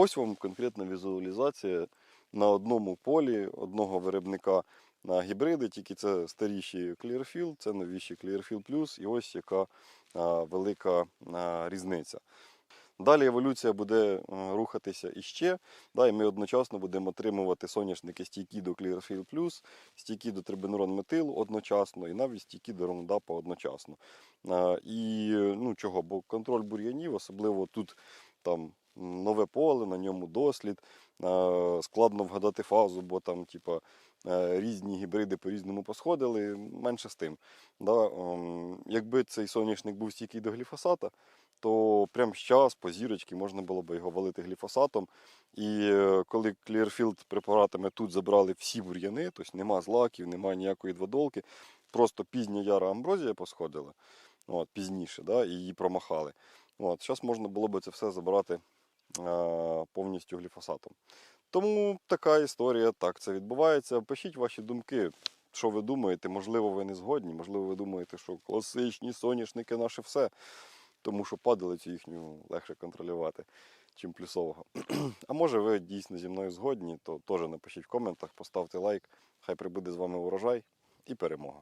Ось вам конкретна візуалізація на одному полі одного виробника на гібриди, тільки це старіші Clearfield, це новіші Clearfield Plus, і ось яка а, велика а, різниця. Далі еволюція буде е, рухатися іще, да, і ми одночасно будемо отримувати соняшники стійкі до Clearfield Plus, стійкі до трибенурон метилу одночасно, і навіть стійкі до рондапа одночасно. А, І ну чого, бо контроль бур'янів, особливо тут там нове поле, на ньому дослід, складно вгадати фазу, бо там, типа. е, Різні гібриди по-різному посходили, менше з тим. Да, ем, якби цей соняшник був стійкий до гліфосата, то прямо зараз по зірочці можна було б його валити гліфосатом. І е, коли Clearfield препаратами тут забрали всі бур'яни, тобто нема злаків, нема ніякої дводолки, просто пізня яра амброзія посходила, от, пізніше, да, і її промахали. От, зараз можна було б це все забрати повністю гліфосатом. Тому така історія, так це відбувається. Пишіть ваші думки, що ви думаєте. Можливо, ви не згодні, можливо, ви думаєте, що класичні соняшники наше все тому що падалицю їхню легше контролювати, чим плюсового. А може ви дійсно зі мною згодні, то теж напишіть в коментах, поставте лайк, хай прибуде з вами урожай і перемога.